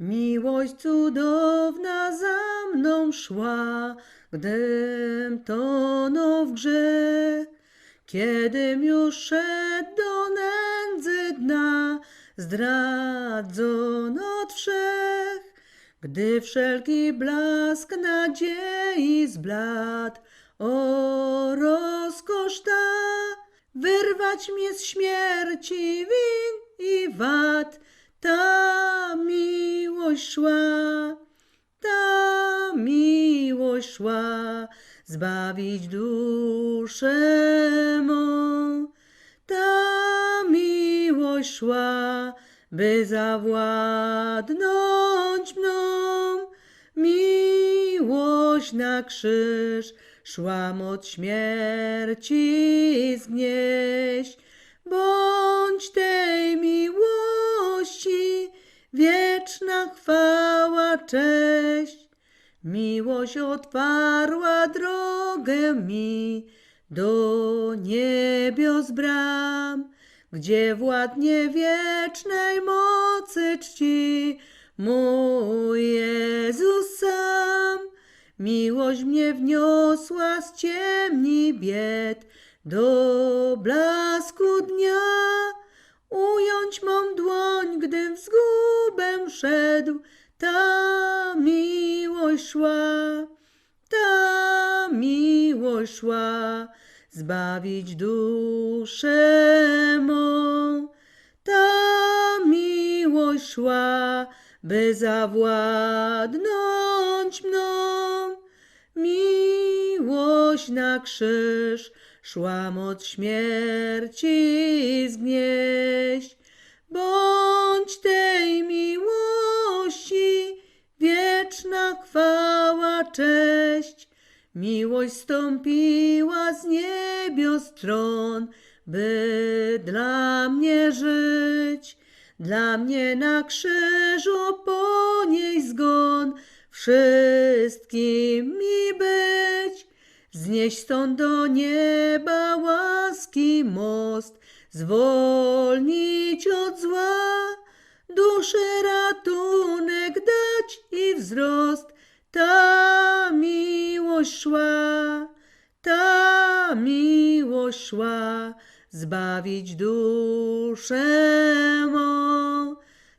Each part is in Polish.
Miłość cudowna za mną szła, gdym tonął w grzech. Kiedym już szedł do nędzy dna, zdradzony od wszech. Gdy wszelki blask nadziei zbladł, o rozkosz ta, wyrwać mnie z śmierci win i wad, ta miłość szła, ta miłość szła, zbawić duszę mą. Ta miłość szła, by zawładnąć mną. Miłość na krzyż szłam od śmierci zgnieść. Bądź tej miłości wieczna chwała, cześć. Miłość otwarła drogę mi do niebios bram, gdzie władnie wiecznej mocy czci mój Jezus sam. Miłość mnie wniosła z ciemni bied do blasku dnia. Ująć mą dłoń, szedł, ta miłość szła, ta miłość szła, zbawić duszę mą. Ta miłość szła, by zawładnąć mną. Miłość na krzyż szłam od śmierci zgnieść. Bądź cześć. Miłość stąpiła z niebios tron, by dla mnie żyć. Dla mnie na krzyżu po niej zgon, wszystkim mi być. Znieść stąd do nieba łaski most, zwolnić od zła, duszy ratunek dać i wzrost. Ta miłość szła, ta miłość szła, zbawić duszę mą.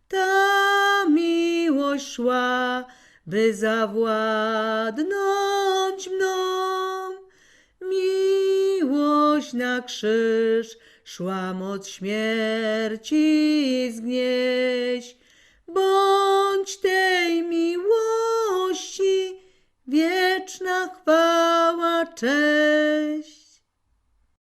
Ta miłość szła, by zawładnąć mną. Miłość na krzyż szłam od śmierci zgnieść. Bądź wieczna chwała.